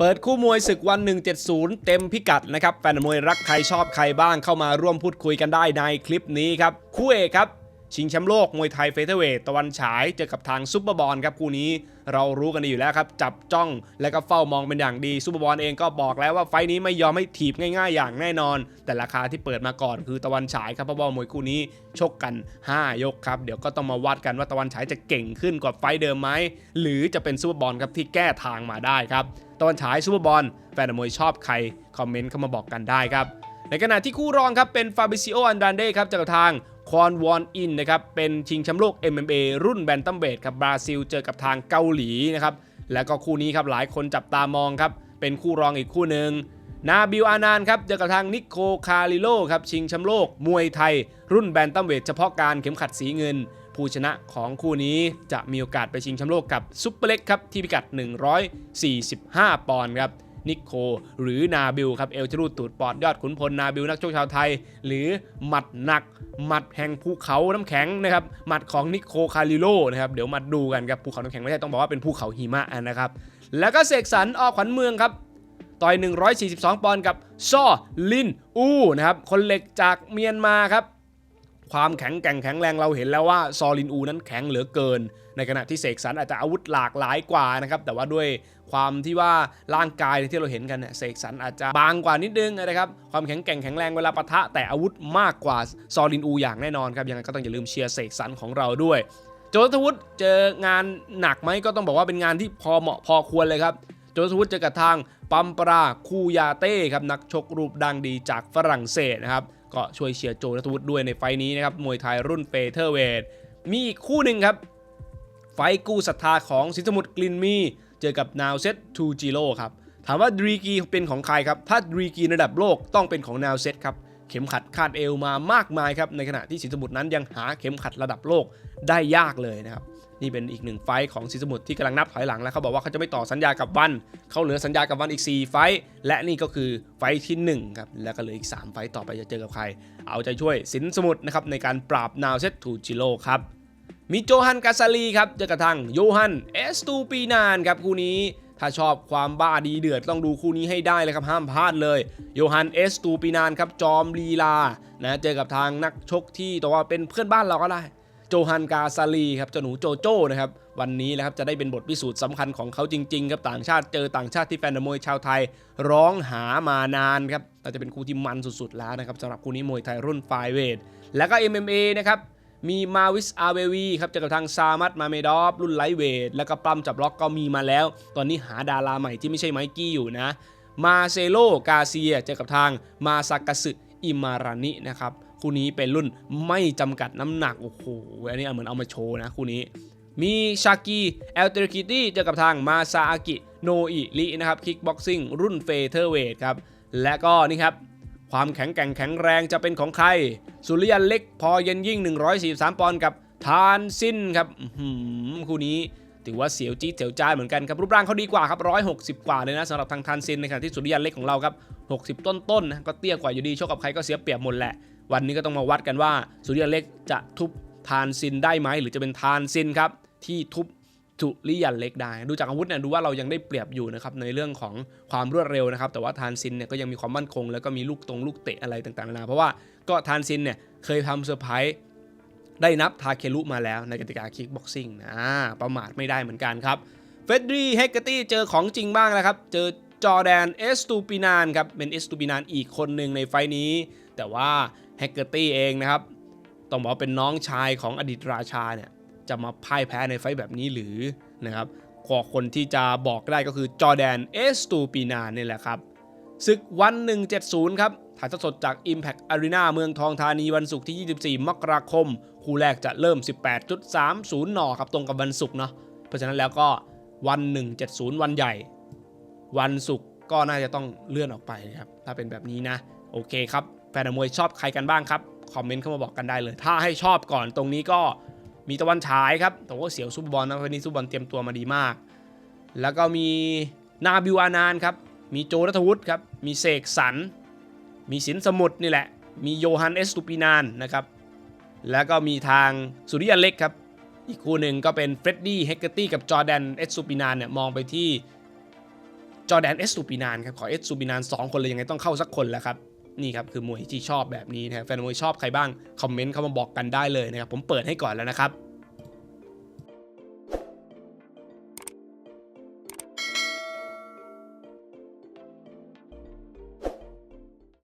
เปิดคู่มวยศึกวัน 170 เต็มพิกัดนะครับ แฟนมวยรักใครชอบใครบ้างเข้ามาร่วมพูดคุยกันได้ในคลิปนี้ครับ คู่เอกครับ ชิงแชมป์โลกมวยไทยเฟเธอร์เวทตะวันฉายเจอกับทางซุปเปอร์บอลครับคู่นี้เรารู้กันดีอยู่แล้วครับ จับจ้องและก็เฝ้ามองเป็นอย่างดีซุปเปอร์บอลเองก็บอกแล้วว่าไฟนี้ไม่ยอมให้ถีบง่ายๆ อย่างแน่นอน แต่ราคาที่เปิดมาก่อนคือตะวันฉายครับเพราะว่ามวยคู่นี้ชกกัน 5 ยกครับ เดี๋ยวก็ต้องมาวัดกันว่าตะวันฉายจะเก่งขึ้นกว่าไฟเดิมไหมหรือจะเป็นซุปเปอร์บอลครับที่แก้ทางมาได้ครับตะวันฉายซูเปอร์บอลแฟนมวยชอบใครคอมเมนต์เข้ามาบอกกันได้ครับในขณะที่คู่รองครับเป็นฟาบิซิโออันดานเดครับจากทาง คอนวอนอินนะครับเป็นชิงแชมป์โลก MMA รุ่นแบนตัมเบดครับบราซิลเจอกับทางเกาหลีนะครับแล้วก็คู่นี้ครับหลายคนจับตามองครับเป็นคู่รองอีกคู่หนึ่งนาบิลอานานครับเจอกับทางนิโคคาริโลครับชิงแชมป์โลก มวยไทย รุ่นแบนตัมเวทเฉพาะการเข็มขัดสีเงิน ผู้ชนะของคู่นี้จะมีโอกาสไปชิงแชมป์โลกกับซุปเปอร์เล็กครับที่พิกัด 145 ปอนด์ครับ นิโค หรือนาบิลครับเอลจรูดตูดปอดยอดขุนพลนาบิลนักชกชาวไทย หรือหมัดหนัก หมัดแห่งภูเขาน้ำแข็งนะครับหมัดของนิโคคาริโลนะครับเดี๋ยวมาดูกันครับภูเขาน้ำแข็งไม่ใช่ต้องบอกว่าเป็นภูเขาหิมะนะครับแล้วก็เสกสรรออกขวัญเมืองครับต่อย 142 ปอนด์กับ ซ่อ ลิน อูนะครับ คนเหล็กจากเมียนมาครับ ความแข็งแกร่งแข็งแรงเราเห็นแล้วว่าซอลินอูนั้นแข็งเหลือเกิน ในขณะที่เสกสรรอาจจะอาวุธหลากหลายกว่านะครับแต่ว่าด้วยความที่ว่าร่างกายที่เราเห็นกันเนี่ยเสกสรรอาจจะบางกว่านิดนึงนะครับความแข็งแกร่งแข็งแรงเวลาปะทะ แต่อาวุธมากกว่าซอลินอูอย่างแน่นอนครับยังไงก็ต้องอย่าลืมเชียร์เสกสรรของเราด้วยโจทวุฒิเจองานหนักไหมก็ต้องบอกว่าเป็นงานที่พอเหมาะพอควรเลยครับโจทวุฒิเจอกับทางปัมปราคูยาเต้ครับนักชกรูปดังดีจากฝรั่งเศสนะครับ ก็ช่วยเชียร์โจนัทวุฒิด้วยในไฟล์นี้นะครับ มวยไทยรุ่นเฟเธอร์เวทมีอีกคู่หนึ่งครับ ไฟกู้ศรัทธาของสินสมุทรกลินมี เจอกับนาวเซตทูจิโร่ครับ ถามว่าดรีกีเป็นของใครครับ ถ้าดรีกีระดับโลกต้องเป็นของนาวเซตครับ เข็มขัดคาดเอวมามากมายครับในขณะที่สินสมุทรนั้นยังหาเข็มขัดระดับโลกได้ยากเลยนะครับนี่เป็นอีกหนึ่งไฟของสินสมุทรที่กำลังนับถอยหลังแล้วเขาบอกว่าเขาจะไม่ต่อสัญญากับวันเขาเหลือสัญญากับวันอีก 4 ไฟและนี่ก็คือไฟที่ 1 ครับแล้วก็เหลืออีก 3 ไฟต่อไปจะเจอกับใคร เอาใจช่วยสินสมุทรนะครับในการปราบนาวเซตทูจิโร่ครับมีโจฮันกาซาลีครับเจอกับทางโยฮันเอสตูปีนานครับคู่นี้ ถ้าชอบความบ้าดีเดือดต้องดูคู่นี้ให้ได้เลยครับห้ามพลาดเลยโยฮันเอสตูปีนานครับจอมลีลานะเจอกับทางนักชกที่แต่ว่าเป็นเพื่อนบ้านเราก็ได้โจฮันกาซาลีครับเจ้าหนูโจโจ้นะครับวันนี้นะครับจะได้เป็นบทพิสูจน์สำคัญของเขาจริงๆครับต่างชาติเจอต่างชาติที่แฟนมวยชาวไทยร้องหามานานครับน่าจะเป็นคู่ที่มันสุดๆแล้วนะครับสำหรับคู่นี้มวยไทยรุ่นไฟเวทแล้วก็ MMA นะครับ มีมาวิสอาเววีครับเจอกับทางซามัตมาเมดอฟรุ่นไลท์เวทแล้วก็ปล้ำจับล็อกก็มีมาแล้ว ตอนนี้หาดาราใหม่ที่ไม่ใช่ไมกี้อยู่นะ มาเซโลกาเซียเจอกับทางมาซากาสึอิมารานินะครับคู่นี้เป็นรุ่นไม่จำกัดน้ำหนัก โอ้โห อันนี้เหมือนเอามาโชว์นะคู่นี้ มีชากีเอลเตอร์คิตี้เจอกับทางมาซาอากิโนอิรินะครับ คิกบ็อกซิ่งรุ่นเฟเธอร์เวทครับ และก็นี่ครับ ความแข็งแกร่งแข็งแรงจะเป็นของใคร สุริยันเล็กพอเย็นยิ่ง 143 ปอนด์กับทานซินครับหือคู่นี้ถือว่าเสียวจี๊ดเสียวจ้าเหมือนกันครับ รูปร่างเขาดีกว่าครับ 160 กว่าเลยนะสำหรับทางทานซินในขณะที่สุริยันเล็กของเราครับ 60 ต้นๆนะก็เตี้ยกว่าอยู่ดีชกกับใครก็เสียเปรียบหมดแหละ วันนี้ก็ต้องมาวัดกันว่า สุริยันเล็กจะทุบทานซินได้ไหมหรือจะเป็นทานซินครับที่ทุบ สุริยันเล็กได้ ดูจากอาวุธเนี่ยดูว่าเรายังได้เปรียบอยู่นะครับในเรื่องของความรวดเร็วนะครับ แต่ว่าทานซินเนี่ยก็ยังมีความมั่นคง แล้วก็มีลูกตรงลูกเตะอะไรต่างๆนานาเพราะว่าก็ทานซินเนี่ยเคยทำเซอร์ไพรส์ได้นับทาเคลุมาแล้วในกติกาคิกบ็อกซิ่งนะประมาทไม่ได้เหมือนกันครับเฟดรีเฮกเกอร์ตี้เจอของจริงบ้างแล้วครับ เจอจอแดนเอสตูปินานครับเป็นเอสตูปินานอีกคนหนึ่งในไฟล์นี้ แต่ว่าเฮกเกอร์ตี้เองนะครับต้องบอกเป็นน้องชายของอดีตราชาเนี่ย จะมาพ่ายแพ้ในไฟแบบนี้หรือนะครับขอคนที่จะบอกได้ก็คือจอแดนเอสตูปินานนี่แหละครับศึกวัน 170 ครับถ่ายทอดสดจาก Impact Arena เมืองทองธานีวันศุกร์ที่ 24 มกราคม คู่แรกจะเริ่ม 18.30นครับตรงกับวันศุกร์เนาะเพราะฉะนั้นแล้วก็วัน 170 วันใหญ่ วันศุกร์ก็น่าจะต้องเลื่อนออกไปนะครับถ้าเป็นแบบนี้นะ โอเคครับ แฟนมวยชอบใครกันบ้างครับ คอมเมนต์เข้ามาบอกกันได้เลย ถ้าให้ชอบก่อนตรงนี้ก็ มีตะวันฉายครับแต่ว่าเสียวซุปบอลนะวันนี้ซุปบอลเตรียมตัวมาดีมาก แล้วก็มีนาบิวอานานครับ มีโจรัฐวุฒิครับ มีเสกสรร มีสินสมุทรนี่แหละ มีโยฮันเอสตูปินานนะครับ แล้วก็มีทางสุริยันเล็กครับ อีกคู่หนึ่งก็เป็นเฟรดดี้เฮกเกอร์ตี้กับจอแดนเอสตูปินานเนี่ยมองไปที่จอแดนเอสตูปินานครับ ขอเอสตูปินาน2คนเลยยังไงต้องเข้าสักคนแหละครับ นี่ครับคือมวยที่ชอบแบบนี้นะครับแฟนมวยชอบใครบ้างคอมเมนต์เข้ามาบอกกันได้เลยนะครับผมเปิดให้ก่อนแล้วนะครับ